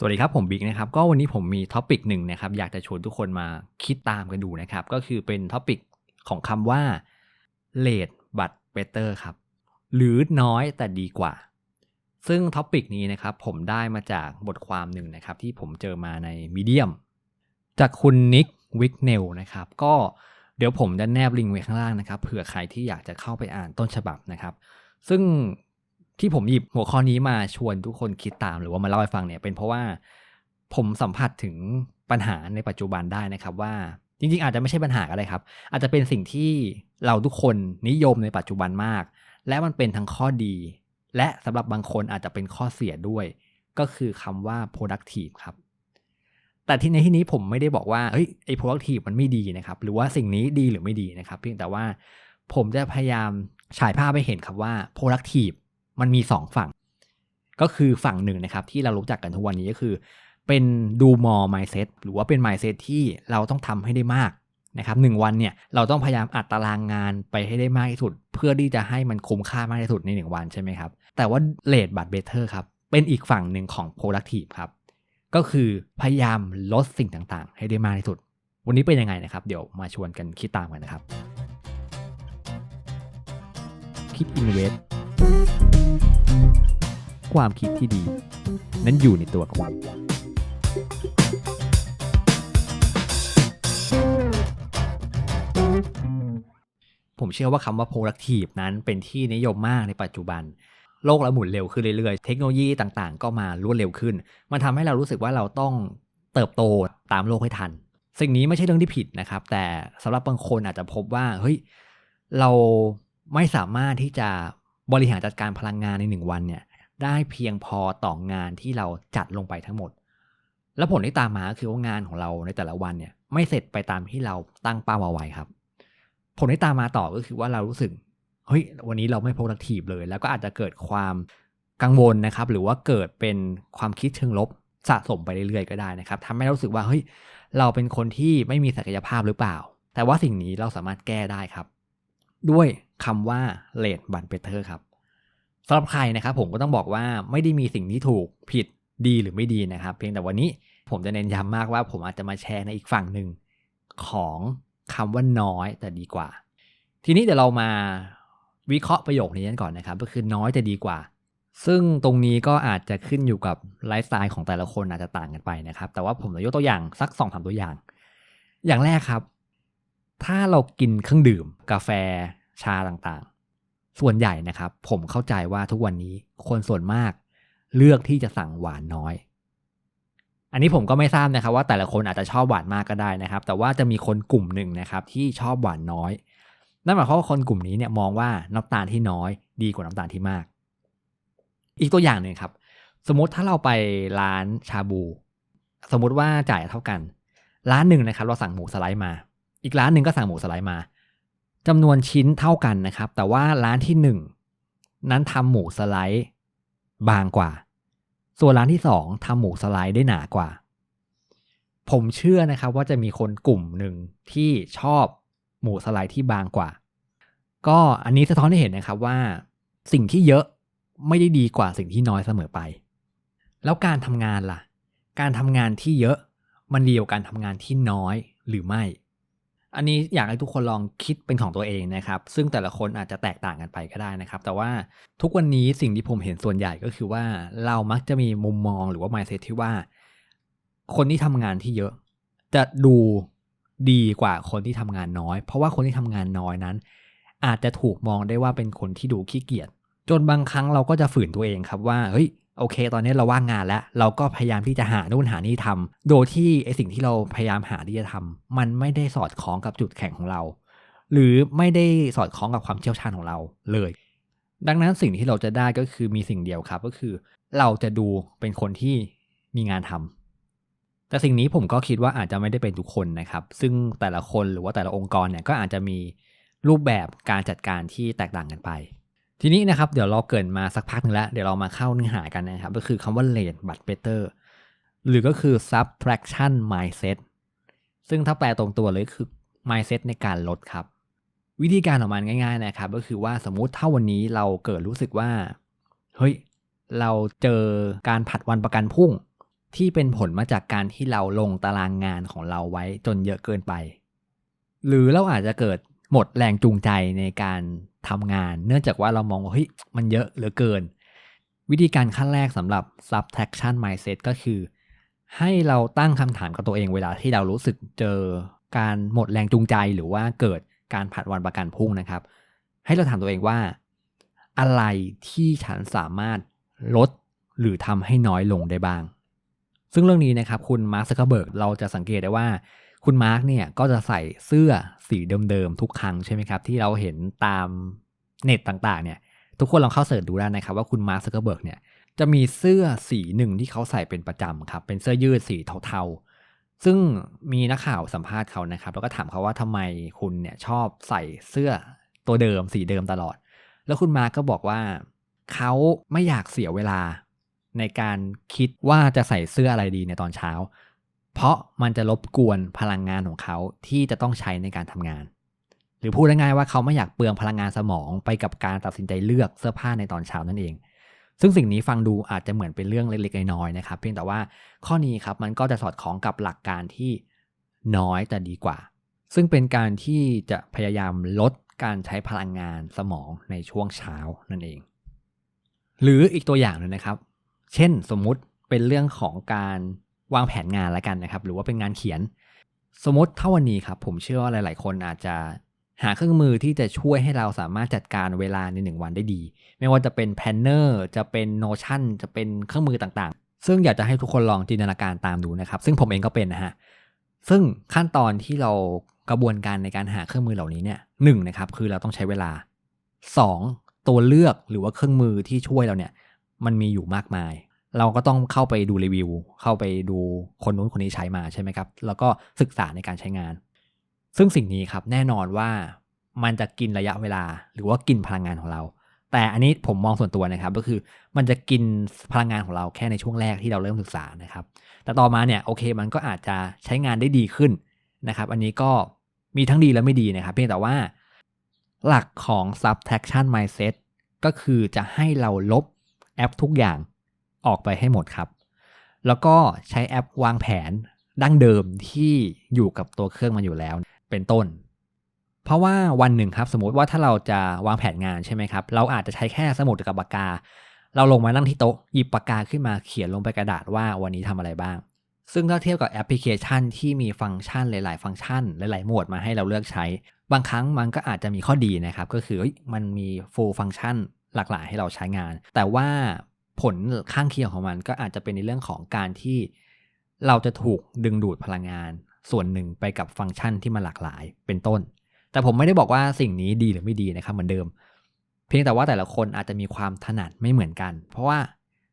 สวัสดีครับ ผมบิ๊กนะครับก็วันนี้ผมมีท็อปิกหนึ่งนะครับอยากจะชวนทุกคนมาคิดตามกันดูนะครับ ก็คือเป็นท็อปิกของคำว่า late but better ครับ หรือน้อยแต่ดีกว่า ซึ่งท็อปิกนี้นะครับผมได้มาจากบทความหนึ่งนะครับ ที่ผมเจอมาในมีเดียมจากคุณนิกวิกเนลนะครับ ก็เดี๋ยวผมจะแนบลิงก์ไว้ข้างล่างนะครับเผื่อใครที่อยากจะเข้าไปอ่านต้นฉบับนะครับ ซึ่ง ที่ผมหยิบหัวข้อนี้มาชวนทุกคนคิดตามหรือว่ามาเล่าให้ฟังเนี่ยเป็นเพราะว่าผมสัมผัสถึงปัญหาในปัจจุบันได้นะครับว่าจริงๆ อาจจะไม่ใช่ปัญหาอะไรครับ อาจจะเป็นสิ่งที่เราทุกคนนิยมในปัจจุบันมาก และมันเป็นทั้งข้อดี และสำหรับบางคนอาจจะเป็นข้อเสียด้วย ก็คือคำว่า productive ครับ แต่ที่ในที่นี้ผมไม่ได้บอกว่าเฮ้ยไอ้ productive มันไม่ดีนะครับ หรือว่าสิ่งนี้ดีหรือไม่ดีนะครับ เพียงแต่ว่าผมจะพยายามฉายภาพไปเห็นครับว่า productive มันมี2ฝั่ง ก็คือฝั่งหนึ่งนะครับ ที่เรารู้จักกันทุกวันนี้ก็คือ เป็นดูมอ mindset หรือว่าเป็น mindset ที่เราต้องทำให้ได้มากนะครับหวันเนี่ยเราต้องพยายามอัดตารางงานไปให้ได้มากที่สุด เพื่อที่จะให้มันคุ้มค่ามากที่สุดใน 1 วันใช่ไหมครับ แต่ว่า late but better ครับ เป็นอีกฝั่งหนึ่งของ productive ครับ ก็คือพยายามลดสิ่งต่างๆ ให้ได้มากที่สุด วันนี้เป็นยังไงนะครับ เดี๋ยวมาชวนกันคิดตามกันนะครับคิด invest ความคิดที่ดี นั้นอยู่ในตัวคุณผมเชื่อว่าคำว่า productive นั้นเป็นที่นิยมมากในปัจจุบัน โลกเราหมุนเร็วขึ้นเรื่อยๆ เทคโนโลยีต่างๆ ก็มารวดเร็วขึ้น มันทำให้เรารู้สึกว่าเราต้องเติบโตตามโลกให้ทัน สิ่งนี้ไม่ใช่เรื่องที่ผิดนะครับ แต่สำหรับบางคนอาจจะพบว่า เฮ้ย เราไม่สามารถที่จะ บริหารจัดการพลังงานในหนึ่งวันเนี่ยได้เพียงพอต่องานที่เราจัดลงไปทั้งหมด แล้วผลที่ตามมาคือว่างานของเราในแต่ละวันเนี่ยไม่เสร็จไปตามที่เราตั้งเป้าเอาไว้ครับ ผลที่ตามมาต่อก็คือว่าเรารู้สึกเฮ้ยวันนี้เราไม่ productive เลย แล้วก็อาจจะเกิดความกังวลนะครับ หรือว่าเกิดเป็นความคิดเชิงลบสะสมไปเรื่อยๆก็ได้นะครับทำให้เรารู้สึกว่าเฮ้ยเราเป็นคนที่ไม่มีศักยภาพหรือเปล่า แต่ว่าสิ่งนี้เราสามารถแก้ได้ครับ ด้วย คำว่า late but better ครับสำหรับใครนะครับผมก็ต้องบอกว่าไม่ได้มีสิ่งที่ถูกผิดดีหรือไม่ดีนะครับ เพียงแต่วันนี้ผมจะเน้นย้ำมากว่าผมอาจจะมาแชร์ในอีกฝั่งหนึ่งของคำว่าน้อยแต่ดีกว่า ทีนี้เดี๋ยวเรามาวิเคราะห์ประโยคนี้กันก่อนนะครับ ก็คือน้อยแต่ดีกว่า ซึ่งตรงนี้ก็อาจจะขึ้นอยู่กับไลฟ์สไตล์ของแต่ละคนอาจจะต่างกันไปนะครับ แต่ว่าผมจะยกตัวอย่างสักสองสามตัวอย่าง อย่างแรกครับ ถ้าเรากินเครื่องดื่ม กาแฟ ชาต่างๆ ส่วนใหญ่นะครับ ผมเข้าใจว่าทุกวันนี้คนส่วนมากเลือกที่จะสั่งหวานน้อย อันนี้ผมก็ไม่ทราบนะครับ ว่าแต่ละคนอาจจะชอบหวานมากก็ได้นะครับ แต่ว่าจะมีคนกลุ่มหนึ่งนะครับ ที่ชอบหวานน้อย นั่นหมายความว่าคนกลุ่มนี้เนี่ยมองว่าน้ำตาลที่น้อยดีกว่าน้ำตาลที่มาก อีกตัวอย่างหนึ่งครับ สมมติถ้าเราไปร้านชาบู สมมุติว่าจ่ายเท่ากัน ร้านหนึ่งนะครับ เราสั่งหมูสไลด์มา อีกร้านหนึ่งก็สั่งหมูสไลด์มา จำนวนชิ้นเท่ากันนะครับ แต่ว่าร้านที่หนึ่งนั้นทำหมูสไลด์บางกว่า ส่วนร้านที่สองทำหมูสไลด์ได้หนากว่า ผมเชื่อนะครับว่าจะมีคนกลุ่มหนึ่งที่ชอบหมูสไลด์ที่บางกว่า ก็อันนี้สะท้อนให้เห็นนะครับว่า สิ่งที่เยอะไม่ได้ดีกว่าสิ่งที่น้อยเสมอไป แล้วการทำงานล่ะ การทำงานที่เยอะมันดีกว่าการทำงานที่น้อยหรือไม่ อันนี้อยากให้ทุกคนลองคิดเป็นของตัวเองนะครับ ซึ่งแต่ละคนอาจจะแตกต่างกันไปก็ได้นะครับ แต่ว่าทุกวันนี้สิ่งที่ผมเห็นส่วนใหญ่ก็คือว่าเรามักจะมีมุมมองหรือว่า mindset ที่ว่า คนที่ทำงานที่เยอะ จะดูดีกว่าคนที่ทำงานน้อย เพราะว่าคนที่ทำงานน้อยนั้น อาจจะถูกมองได้ว่าเป็นคนที่ดูขี้เกียจจนบางครั้งเราก็จะฝืนตัวเองครับว่าเฮ้ย โอเค ตอนนี้เราว่างงานแล้ว เราก็พยายามที่จะหานู่นหานี่ทำโดยที่ไอสิ่งที่เราพยายามหาที่จะทำมันไม่ได้สอดคล้องกับจุดแข็งของเรา หรือไม่ได้สอดคล้องกับความเชี่ยวชาญของเราเลย ดังนั้นสิ่งที่เราจะได้ก็คือมีสิ่งเดียวครับก็คือ เราจะดูเป็นคนที่มีงานทำแต่สิ่งนี้ผมก็คิดว่าอาจจะไม่ได้เป็นทุกคนนะครับ ซึ่งแต่ละคนหรือว่าแต่ละองค์กรเนี่ยก็อาจจะมีรูปแบบการจัดการที่แตกต่างกันไป ทีนี้นะครับเดี๋ยวเราเกินมาสักพักหนึ่งแล้ว เดี๋ยวเรามาเข้าเนื้อหากันนะครับ ก็คือคำว่า late but better หรือก็คือ subtraction mindset ซึ่งถ้าแปลตรงตัวเลยคือ mindset ในการลดครับ วิธีการของมันง่าย ๆนะครับ ก็คือว่าสมมุติถ้าวันนี้เราเกิดรู้สึกว่า เฮ้ย เราเจอการผัดวันประกันพรุ่ง ที่เป็นผลมาจากการที่เราลงตารางงานของเราไว้จนเยอะเกินไป หรือเราอาจจะเกิดหมดแรงจูงใจในการ ทำงาน เนื่องจากว่าเรามองว่าเฮ้ยมันเยอะเหลือเกิน วิธีการขั้นแรกสำหรับ subtraction mindset ก็คือ ให้เราตั้งคำถามกับตัวเองเวลาที่เรารู้สึกเจอการหมดแรงจูงใจหรือว่าเกิดการผัดวันประกันพรุ่งนะครับ ให้เราถามตัวเองว่า อะไรที่ฉันสามารถลดหรือทำให้น้อยลงได้บ้าง ซึ่งเรื่องนี้นะครับคุณมาร์คซักเคเบิร์กเราจะสังเกตได้ว่า คุณมาร์คเนี่ยก็จะใส่เสื้อ สีเดิมๆทุกครั้งใช่ไหมครับที่เราเห็นตามเน็ตต่างๆเนี่ยทุกคนลองเข้าเสิร์ชดูได้นะครับว่าคุณมาร์คซักเคเบิร์กเนี่ยจะมีเสื้อสีหนึ่งที่เขาใส่เป็นประจำครับเป็นเสื้อยืดสีเทาๆ ซึ่งมีนักข่าวสัมภาษณ์เขานะครับแล้วก็ถามเขาว่าทำไมคุณเนี่ยชอบใส่เสื้อตัวเดิมสีเดิมตลอด แล้วคุณมาร์คก็บอกว่าเขาไม่อยากเสียเวลาในการคิดว่าจะใส่เสื้ออะไรดีในตอนเช้า เพราะมันจะรบกวนพลังงานของเขาที่จะต้องใช้ในการทำงาน หรือพูดง่ายๆว่าเขาไม่อยากเปลืองพลังงานสมองไปกับการตัดสินใจเลือกเสื้อผ้าในตอนเช้านั่นเอง ซึ่งสิ่งนี้ฟังดูอาจจะเหมือนเป็นเรื่องเล็กๆน้อยๆนะครับ เพียงแต่ว่าข้อนี้ครับมันก็จะสอดคล้องกับหลักการที่น้อยแต่ดีกว่า ซึ่งเป็นการที่จะพยายามลดการใช้พลังงานสมองในช่วงเช้านั่นเอง หรืออีกตัวอย่างหนึ่งนะครับ เช่นสมมุติเป็นเรื่องของการ วางแผนงานแล้วกันนะครับ หรือว่าเป็นงานเขียน สมมติถ้าวันนี้ครับ ผมเชื่อว่าหลาย ๆ คนอาจจะหาเครื่องมือที่จะช่วยให้เราสามารถจัดการเวลาในหนึ่งวันได้ดี ไม่ว่าจะเป็นแพนเนอร์จะเป็น Notion จะเป็นเครื่องมือต่างๆ ซึ่งอยากจะให้ทุกคนลองจินตนาการตามดูนะครับ ซึ่งผมเองก็เป็นนะฮะ ซึ่งขั้นตอนที่เรากระบวนการในการหาเครื่องมือเหล่านี้เนี่ยหนึ่งนะครับ คือเราต้องใช้เวลา 2. ตัวเลือกหรือว่าเครื่องมือที่ช่วยเราเนี่ย มันมีอยู่มากมาย เราก็ต้องเข้าไปดูรีวิว เข้าไปดูคนนู้นคนนี้ใช้มาใช่ไหมครับ แล้วก็ศึกษาในการใช้งาน ซึ่งสิ่งนี้ครับแน่นอนว่ามันจะกินระยะเวลาหรือว่ากินพลังงานของเรา แต่อันนี้ผมมองส่วนตัวนะครับ ก็คือมันจะกินพลังงานของเราแค่ในช่วงแรกที่เราเริ่มศึกษานะครับ แต่ต่อมาเนี่ยโอเคมันก็อาจจะใช้งานได้ดีขึ้นนะครับ อันนี้ก็มีทั้งดีและไม่ดีนะครับ เพียงแต่ว่า หลักของ subtraction mindset ก็คือจะให้เราลบแอปทุกอย่าง ออกไปให้หมดครับ แล้วก็ใช้แอปวางแผนดั้งเดิมที่อยู่กับตัวเครื่องมันอยู่แล้ว เป็นต้น เพราะว่าวันหนึ่งครับ สมมติว่าถ้าเราจะวางแผนงานใช่ไหมครับ เราอาจจะใช้แค่สมุดกับปากกา เราลงมานั่งที่โต๊ะหยิบปากกาขึ้นมาเขียนลงไปกระดาษว่าวันนี้ทำอะไรบ้าง ซึ่งถ้าเทียบกับแอปพลิเคชันที่มีฟังก์ชันหลาย ๆ ฟังก์ชัน หลาย ๆ หมวดมาให้เราเลือกใช้ บางครั้งมันก็อาจจะมีข้อดีนะครับ ก็คือมันมี full ฟังก์ชันหลากหลายให้เราใช้งาน แต่ว่า ผลข้างเคียงของมันก็อาจจะเป็นในเรื่องของการที่เราจะถูกดึงดูดพลังงาน ส่วนหนึ่งไปกับฟังก์ชันที่มันหลากหลายเป็นต้น แต่ผมไม่ได้บอกว่าสิ่งนี้ดีหรือไม่ดีนะครับเหมือนเดิม เพียงแต่ว่าแต่ละคนอาจจะมีความถนัดไม่เหมือนกัน เพราะว่า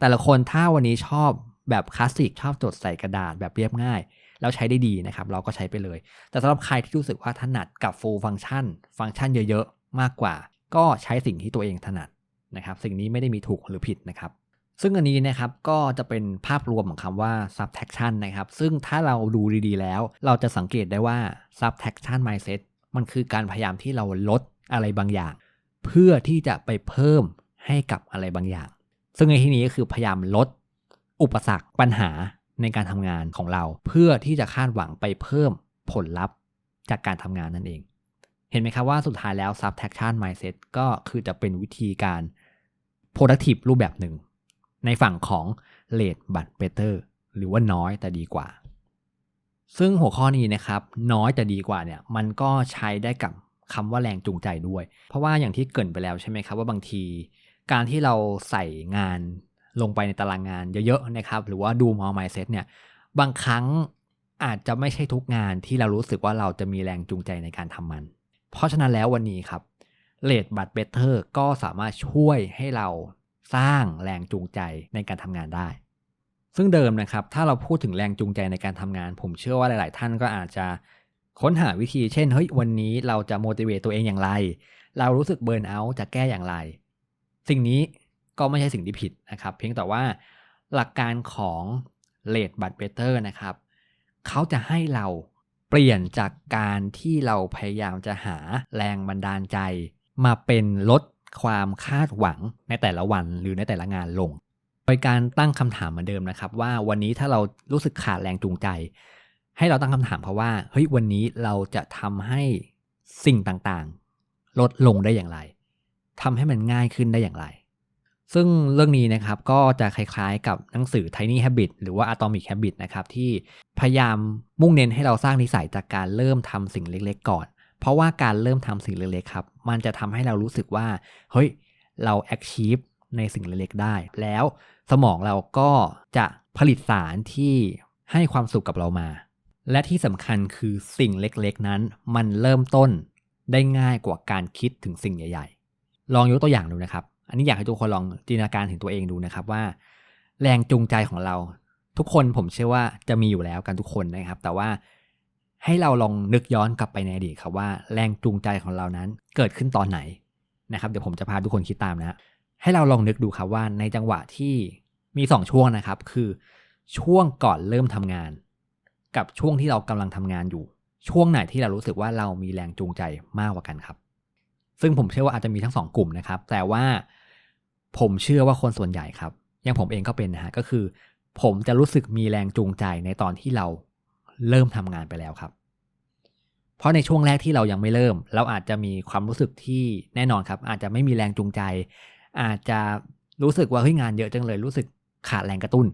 แต่ละคนถ้าวันนี้ชอบแบบคลาสสิกชอบจดใส่กระดาษแบบเรียบง่าย แล้วใช้ได้ดีนะครับ เราก็ใช้ไปเลย แต่สำหรับใครที่รู้สึกว่าถนัดกับ full ฟังก์ชัน ฟังก์ชันเยอะๆ มากกว่า ก็ใช้สิ่งที่ตัวเองถนัดนะครับ สิ่งนี้ไม่ได้มีถูกหรือผิดนะครับ ซึ่งอันนี้นะครับก็จะเป็นภาพรวมของคำว่า subtraction นะครับ ซึ่งถ้าเราดูดีๆแล้ว เราจะสังเกตได้ว่า subtraction mindset มันคือการพยายามที่เราลดอะไรบางอย่าง เพื่อที่จะไปเพิ่มให้กับอะไรบางอย่าง ซึ่งในที่นี้ก็คือพยายามลดอุปสรรคปัญหาในการทำงานของเรา เพื่อที่จะคาดหวังไปเพิ่มผลลัพธ์จากการทำงานนั่นเอง เห็นไหมครับว่าสุดท้ายแล้ว subtraction mindset ก็คือจะเป็นวิธีการ productive รูปแบบหนึ่ง ในฝั่งของ late but better หรือว่าน้อยแต่ดีกว่า ซึ่งหัวข้อนี้นะครับ น้อยแต่ดีกว่าเนี่ยมันก็ใช้ได้กับคำว่าแรงจูงใจด้วย เพราะว่าอย่างที่เกินไปแล้วใช่ไหมครับว่าบางที การที่เราใส่งานลงไปในตารางงานเยอะๆนะครับ หรือว่าดูมอลไมเซ็ตเนี่ยบางครั้งอาจจะไม่ใช่ทุกงานที่เรารู้สึกว่าเราจะมีแรงจูงใจในการทำมัน เพราะฉะนั้นแล้ววันนี้ครับเลดบัตเบเตอร์ก็สามารถช่วยให้เรา สร้างแรงจูงใจในการทำงานได้ ซึ่งเดิมนะครับ ถ้าเราพูดถึงแรงจูงใจในการทำงาน ผมเชื่อว่าหลาย ๆ ท่านก็อาจจะค้นหาวิธี เช่นเฮ้ยวันนี้เราจะ motivate ตัวเองอย่างไร เรารู้สึกเบิร์นเอาท์จะแก้อย่างไร สิ่งนี้ก็ไม่ใช่สิ่งที่ผิดนะครับ เพียงแต่ว่าหลักการของ Late but Better นะครับ เขาจะให้เราเปลี่ยนจากการที่เราพยายามจะหาแรงบันดาลใจ มาเป็นลด ความคาดหวังในแต่ละวันหรือในแต่ละงานลง โดยการตั้งคำถามเหมือนเดิมนะครับ ว่าวันนี้ถ้าเรารู้สึกขาดแรงจูงใจ ให้เราตั้งคำถามเพราะว่าเฮ้ยวันนี้เราจะทำให้สิ่งต่างๆ ลดลงได้อย่างไรทำให้มันง่ายขึ้นได้อย่างไร ซึ่งเรื่องนี้นะครับก็จะคล้ายๆกับหนังสือ Tiny Habit หรือว่า Atomic Habit นะครับที่พยายามมุ่งเน้นให้เราสร้างนิสัยจากการเริ่มทำสิ่งเล็ก ๆ ก่อน เพราะว่าการเริ่มทำสิ่งเล็กๆครับ มันจะทำให้เรารู้สึกว่า เฮ้ย เรา achieve ในสิ่งเล็กๆได้ แล้วสมองเราก็จะผลิตสารที่ให้ความสุขกับเรามา และที่สำคัญคือสิ่งเล็กๆนั้น มันเริ่มต้นได้ง่ายกว่าการคิดถึงสิ่งใหญ่ ๆ ลองยกตัวอย่างดูนะครับ อันนี้อยากให้ทุกคนลองจินตนาการถึงตัวเองดูนะครับว่า แรงจูงใจของเรา ทุกคนผมเชื่อว่าจะมีอยู่แล้วกันทุกคนนะครับ แต่ว่า ให้เราลองนึกย้อนกลับไปในอดีตครับว่าแรงจูงใจของเรานั้นเกิดขึ้นตอนไหนนะครับเดี๋ยวผมจะพาทุกคนคิดตามนะให้เราลองนึกดูครับว่าในจังหวะที่มี 2 ช่วงนะครับคือช่วงก่อนเริ่มทำงาน กับช่วงที่เรากำลังทำงานอยู่ ช่วงไหนที่เรารู้สึกว่าเรามีแรงจูงใจมากกว่ากันครับ ซึ่งผมเชื่อว่าอาจจะมีทั้งสองกลุ่มนะครับ แต่ว่าผมเชื่อว่าคนส่วนใหญ่ครับอย่างผมเองก็เป็นนะฮะก็คือ ผมจะรู้สึกมีแรงจูงใจในตอนที่เรา เริ่มทำงานไปแล้วครับ เพราะในช่วงแรกที่เรายังไม่เริ่ม เราอาจจะมีความรู้สึกที่แน่นอนครับ อาจจะไม่มีแรงจูงใจ อาจจะรู้สึกว่าเฮ้ยงานเยอะจังเลย รู้สึกขาดแรงกระตุ้น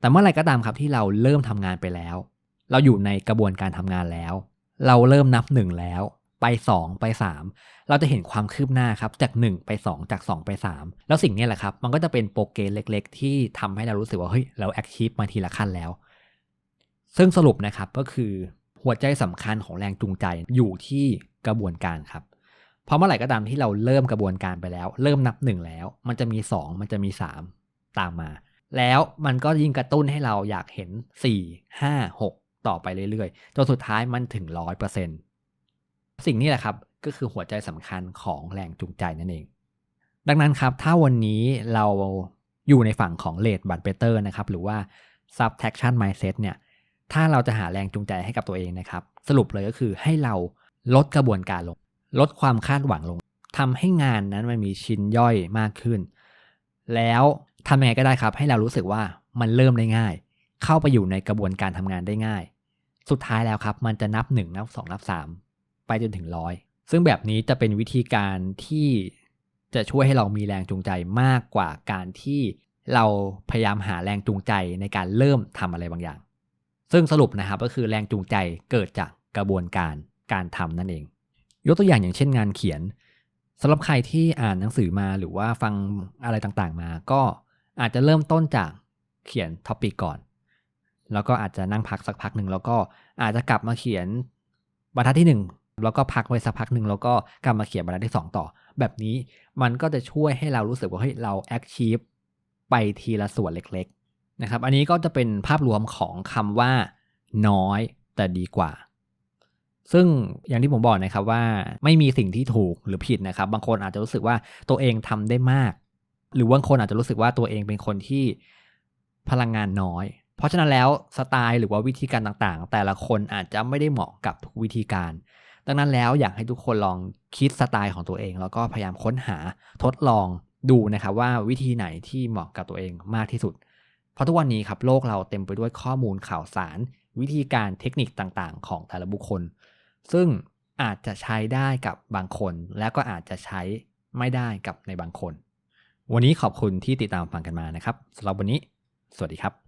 แต่เมื่อไรก็ตามครับที่เราเริ่มทำงานไปแล้ว เราอยู่ในกระบวนการทำงานแล้ว เราเริ่มนับหนึ่งแล้ว ไป 2 ไป 3 เราจะเห็นความคืบหน้าครับจาก 1 ไป 2 จาก 2 ไป 3 แล้วสิ่งนี้แหละครับ มันก็จะเป็นโปรเกรสเล็ก ๆ ที่ทำให้เรารู้สึกว่าเฮ้ยเราแอคทีฟมาทีละขั้นแล้ว ซึ่งสรุปนะครับก็คือหัวใจสำคัญของแรงจูงใจอยู่ที่กระบวนการครับเพราะเมื่อไหร่ก็ตามที่เราเริ่มกระบวนการไปแล้ว เริ่มนับหนึ่งแล้ว มันจะมี 2 มันจะมี 3 ตามมา แล้วมันก็ยิ่งกระตุ้นให้เราอยากเห็น 4 5 6 ต่อไปเรื่อยๆจนสุดท้ายมันถึง 100%สิ่งนี้แหละครับก็คือหัวใจสำคัญของแรงจูงใจนั่นเอง ดังนั้นครับถ้าวันนี้เราอยู่ในฝั่งของ late b u t better นะครับหรือว่า subtraction mindset เนี่ย ถ้าเราจะหาแรงจูงใจให้กับตัวเองนะครับ สรุปเลยก็คือให้เราลดกระบวนการลง ลดความคาดหวังลงทำให้งานนั้นมันมีชิ้นย่อยมากขึ้น แล้วทำยังไงก็ได้ครับ ให้เรารู้สึกว่ามันเริ่มได้ง่าย เข้าไปอยู่ในกระบวนการทำงานได้ง่าย สุดท้ายแล้วครับ มันจะนับ1นับ2นับ3 ไปจนถึงร้อยซึ่งแบบนี้จะเป็นวิธีการที่จะช่วยให้เรามีแรงจูงใจมากกว่าการที่เราพยายามหาแรงจูงใจในการเริ่มทำอะไรบางอย่าง ซึ่งสรุปนะครับก็คือแรงจูงใจเกิดจากกระบวนการการทำนั่นเอง ยกตัวอย่างอย่างเช่นงานเขียนสำหรับใครที่อ่านหนังสือมาหรือว่าฟังอะไรต่างๆมา ก็อาจจะเริ่มต้นจากเขียนท็อปิกก่อน แล้วก็อาจจะนั่งพักสักพักหนึ่งแล้วก็อาจจะกลับมาเขียนบรรทัดที่ 1 แล้วก็พักไว้สักพักหนึ่งแล้วก็กลับมาเขียนบรรทัดที่ 2 ต่อ แบบนี้มันก็จะช่วยให้เรารู้สึกว่าเฮ้ยเราแอคชีพไปทีละส่วนเล็ก นะครับ อันนี้ก็จะเป็นภาพรวมของคำว่า น้อยแต่ดีกว่า ซึ่งอย่างที่ผมบอกนะครับว่าไม่มีสิ่งที่ถูกหรือผิดนะครับ บางคนอาจจะรู้สึกว่าตัวเองทำได้มาก หรือบางคนอาจจะรู้สึกว่าตัวเองเป็นคนที่พลังงานน้อย เพราะฉะนั้นแล้วสไตล์หรือว่าวิธีการต่างๆ แต่ละคนอาจจะไม่ได้เหมาะกับทุกวิธีการ ดังนั้นแล้วอยากให้ทุกคนลองคิดสไตล์ของตัวเอง แล้วก็พยายามค้นหาทดลองดูนะครับว่าวิธีไหนที่เหมาะกับตัวเองมากที่สุด เพราะทุกวันนี้ครับโลกเราเต็มไปด้วยข้อมูลข่าวสาร วิธีการเทคนิคต่างๆ ของแต่ละบุคคล ซึ่งอาจจะใช้ได้กับบางคน และก็อาจจะใช้ไม่ได้กับในบางคน วันนี้ขอบคุณที่ติดตามฟังกันมานะครับสำหรับวันนี้ สวัสดีครับ